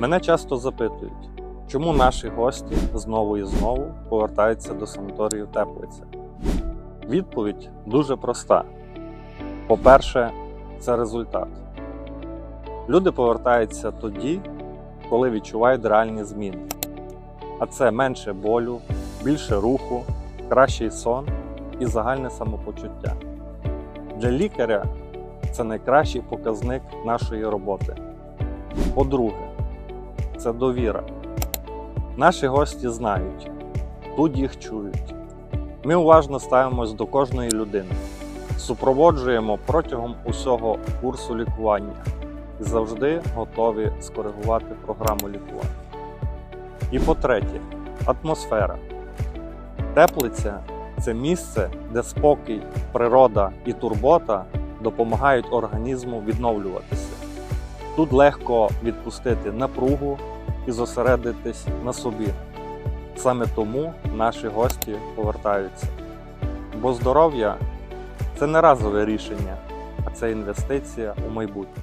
Мене часто запитують, чому наші гості знову і знову повертаються до санаторію Теплиця. Відповідь дуже проста. По-перше, це результат. Люди повертаються тоді, коли відчувають реальні зміни. А це менше болю, більше руху, кращий сон і загальне самопочуття. Для лікаря це найкращий показник нашої роботи. По-друге, це довіра. Наші гості знають, тут їх чують. Ми уважно ставимось до кожної людини, супроводжуємо протягом усього курсу лікування і завжди готові скоригувати програму лікування. І по-третє, атмосфера. Теплиця це місце, де спокій, природа і турбота допомагають організму відновлюватися. Тут легко відпустити напругу і зосередитись на собі. Саме тому наші гості повертаються. Бо здоров'я це не разове рішення, а це інвестиція у майбутнє.